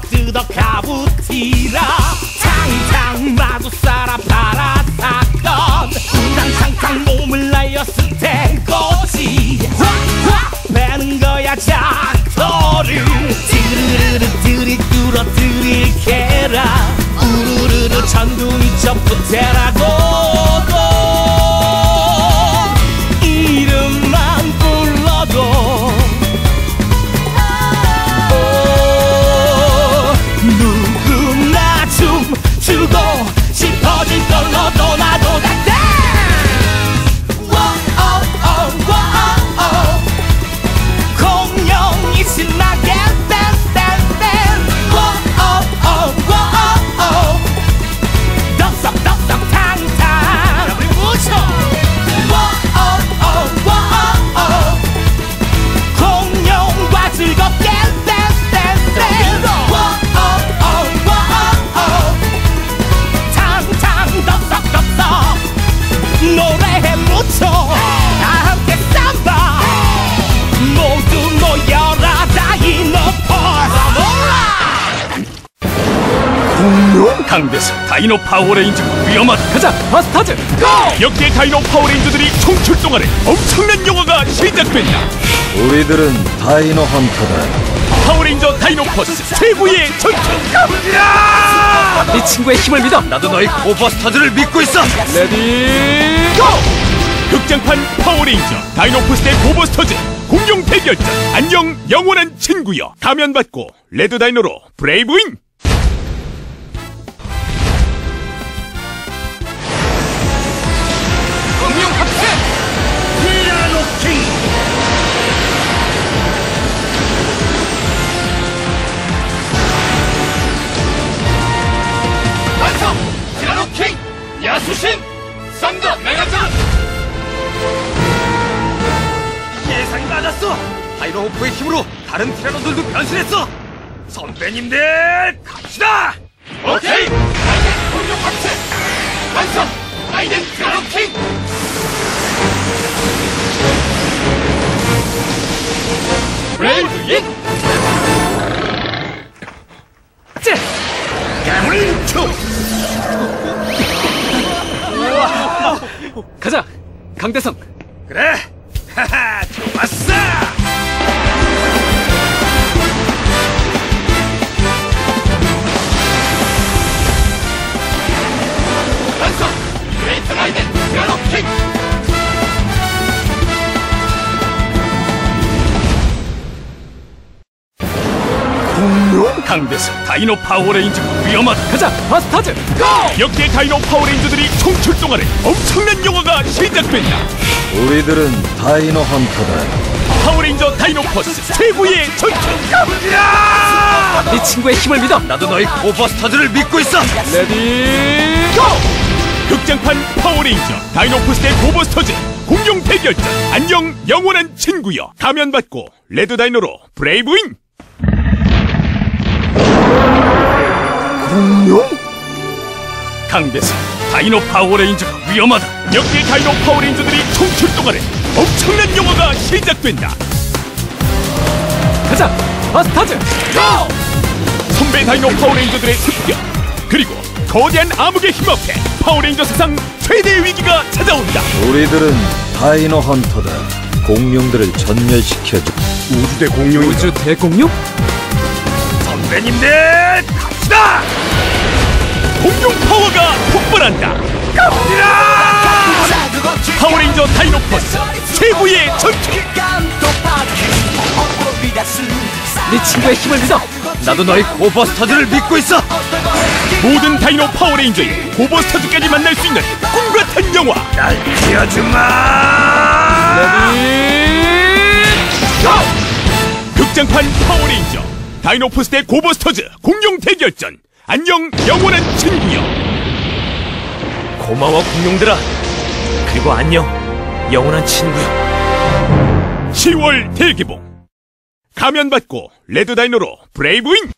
뜯어 가부티라. 탕탕 마주 살아 팔아탔던 우당탕탕 몸을 날려 스테고지. 확확 빼는 거야 작토를 드르르르 들이 뚫어 들이캐라. 우르르르 전둥이 접붙해라고 강대서 다이노 파워레인저가 위험하다 가자 마스터즈 고! 역대 다이노 파워레인저들이 총출동하는 엄청난 영화가 시작된다 우리들은 다이노 헌터다. 파워레인저 다이노포스 최고의 전투 가자 네 친구의 힘을 믿어. 나도 너희 고버스터즈를 믿고 있어. 레디 고! 극장판 파워레인저 다이노포스 대 고버스터즈 공룡 대결전 안녕 영원한 친구여 가면 받고 레드 다이노로 브레이브인 썬더 메가전 예상이 맞았어. 다이노 호프의 힘으로 다른 티라노들도 변신했어. 선배님들 갑시다. 오케이 아이덴 공룡 합체 완성 아이덴 티라노킹 브레이브 인 가자. 강대성. 강대서 다이노 파워레인저가 위험하다 가자. 마스터즈. 고! 역대 다이노 파워레인저들이 총출동하는 엄청난 영화가 시작된다 우리들은 다이노 헌터다. 파워레인저 다이노포스 최고의 전투 네 친구의 힘을 믿어. 나도 너희 고버스터즈를 믿고 있어. 레디 고! 극장판 파워레인저 다이노포스 대 고버스터즈 공룡 대결전 안녕 영원한 친구여 가면 받고 레드 다이노로 브레이브인 공룡? 강대서 다이노 파워레인저가 위험하다 역대 다이노 파워레인저들이 총출동하는 엄청난 영화가 시작된다 가자. 마스터즈. 고! 선배 다이노 파워레인저들의 습격 그리고 거대한 암흑에 힘합해 파워레인저 세상 최대의 위기가 찾아온다 우리들은 다이노 헌터다. 공룡들을 전멸시켜줘. 우주 대 공룡이 우주 대공룡? 선배님들 갑시다 공룡 파워가 폭발한다 갑니다 파워레인저 다이노포스 최고의 전투 네 친구의 힘을 믿어. 나도 너희 고버스터즈를 믿고 있어. 모든 다이노 파워레인저의 고버스터즈까지 만날 수 있는 꿈 같은 영화 날 지어주마. 레디 극장판 파워레인저 다이노포스 대 고버스터즈 공룡 대결전 안녕 영원한 친구여 고마워 공룡들아. 그리고 안녕. 영원한 친구야. 10월 대개봉 가면 받고 레드 다이노로 브레이브인